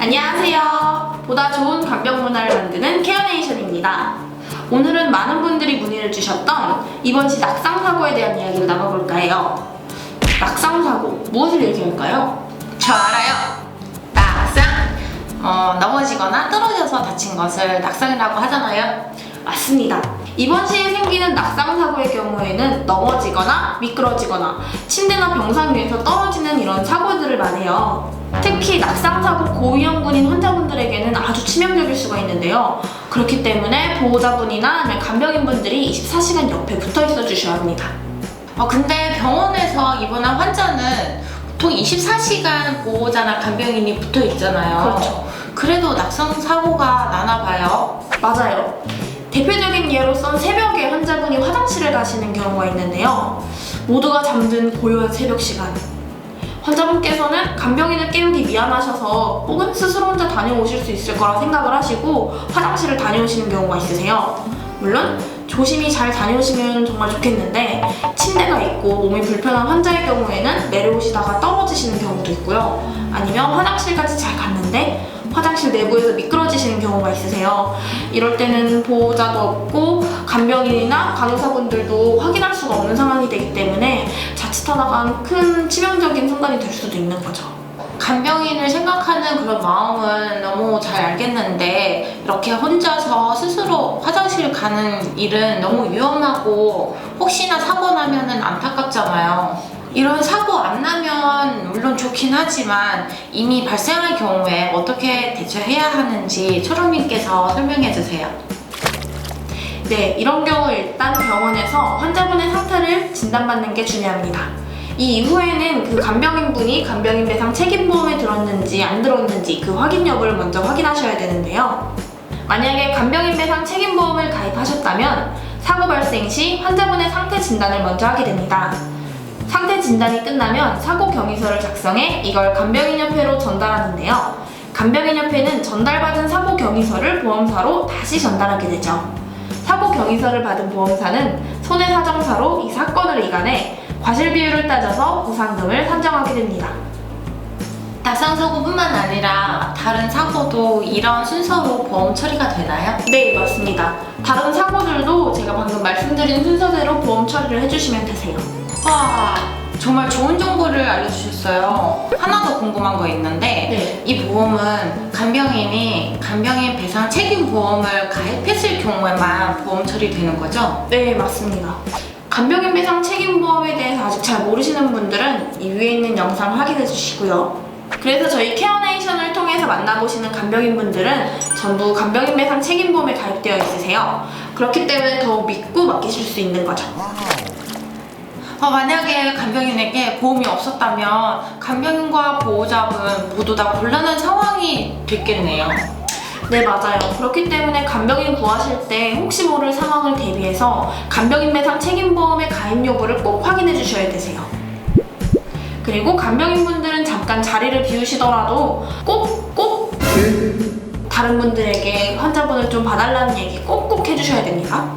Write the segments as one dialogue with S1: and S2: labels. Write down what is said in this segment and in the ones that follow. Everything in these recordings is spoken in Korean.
S1: 안녕하세요. 보다 좋은 간병 문화를 만드는 케어네이션입니다. 오늘은 많은 분들이 문의를 주셨던 이번 시 낙상 사고에 대한 이야기를 나눠볼까 해요. 낙상 사고 무엇을 얘기할까요?
S2: 저 알아요. 낙상. 어, 넘어지거나 떨어져서 다친 것을 낙상이라고 하잖아요.
S1: 맞습니다. 이번 시에 생기는 낙상 사고의 경우에는 넘어지거나 미끄러지거나 침대나 병상 위에서 떨어지는 이런 사고들을 말해요. 특히 낙상 사고 고위험군인 환자분들에게는 아주 치명적일 수가 있는데요. 그렇기 때문에 보호자분이나 아니면 간병인 분들이 24시간 옆에 붙어 있어 주셔야 합니다.
S2: 어, 근데 병원에서 입원한 환자는 보통 24시간 보호자나 간병인이 붙어 있잖아요.
S1: 그렇죠.
S2: 그래도 낙상 사고가 나나 봐요.
S1: 맞아요. 대표적인 예로선 새벽에 환자분이 화장실을 가시는 경우가 있는데요. 모두가 잠든 고요한 새벽 시간. 환자분께서는 간병인을 깨우기 미안하셔서 혹은 스스로 혼자 다녀오실 수 있을 거라 생각을 하시고 화장실을 다녀오시는 경우가 있으세요. 물론 조심히 잘 다녀오시면 정말 좋겠는데 침대가 있고 몸이 불편한 환자의 경우에는 내려오시다가 떨어지시는 경우도 있고요. 아니면 화장실까지 잘 갔는데 화장실 내부에서 미끄러지시는 경우가 있으세요. 이럴 때는 보호자도 없고 간병인이나 간호사분들도 확인할 수가 없는 상황이 되기 때문에 자칫하다가 큰 치명적인 순간이 될 수도 있는 거죠.
S2: 간병인을 생각하는 그런 마음은 너무 잘 알겠는데 이렇게 혼자서 스스로 화장실 가는 일은 너무 위험하고 혹시나 사고 나면은 안타깝잖아요. 이런 사고 안 나면 물론 좋긴 하지만 이미 발생할 경우에 어떻게 대처해야 하는지 초롬님께서 설명해 주세요.
S1: 네, 이런 경우 일단 병원에서 환자분의 상태를 진단받는 게 중요합니다. 이 이후에는 그 간병인분이 간병인 배상 책임보험에 들었는지 안 들었는지 그 확인 여부를 먼저 확인하셔야 되는데요. 만약에 간병인 배상 책임보험을 가입하셨다면 사고 발생 시 환자분의 상태 진단을 먼저 하게 됩니다. 상태 진단이 끝나면 사고 경위서를 작성해 이걸 간병인협회로 전달하는데요. 간병인협회는 전달받은 사고 경위서를 보험사로 다시 전달하게 되죠. 사고 경위서를 받은 보험사는 손해사정사로 이 사건을 이간해 과실 비율을 따져서 보상금을 산정하게 됩니다.
S2: 낙상 사고뿐만 아니라 다른 사고도 이런 순서로 보험 처리가 되나요?
S1: 네, 맞습니다. 다른 사고들도 제가 방금 말씀드린 순서대로 보험 처리를 해주시면 되세요.
S2: 와 정말 좋은 정보를 알려주셨어요. 하나 더 궁금한 거 있는데
S1: 네.
S2: 이 보험은 간병인이 간병인 배상 책임 보험을 가입했을 경우에만 보험 처리되는 거죠?
S1: 네, 맞습니다. 간병인 배상 책임보험에 대해서 아직 잘 모르시는 분들은 이 위에 있는 영상 확인해 주시고요. 그래서 저희 케어네이션을 통해서 만나보시는 간병인 분들은 전부 간병인 배상 책임보험에 가입되어 있으세요. 그렇기 때문에 더욱 믿고 맡기실 수 있는 거죠.
S2: 어, 만약에 간병인에게 보험이 없었다면 간병인과 보호자분 모두 다 곤란한 상황이 됐겠네요.
S1: 네, 맞아요. 그렇기 때문에 간병인 구하실 때 혹시 모를 상황을 대비해서 간병인 배상 책임보험의 가입 여부를 꼭 확인해 주셔야 되세요. 그리고 간병인 분들은 잠깐 자리를 비우시더라도 꼭, 꼭 다른 분들에게 환자분을 좀 봐달라는 얘기 꼭꼭 해주셔야 됩니다.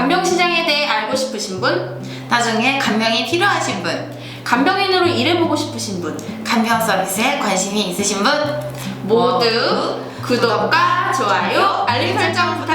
S1: 간병 시장에 대해 알고 싶으신 분,
S2: 나중에 간병이 필요하신 분,
S1: 간병인으로 일해보고 싶으신 분,
S2: 간병 서비스에 관심이 있으신 분?
S1: 모두 구독과 좋아요, 알림 설정 부탁드립니다.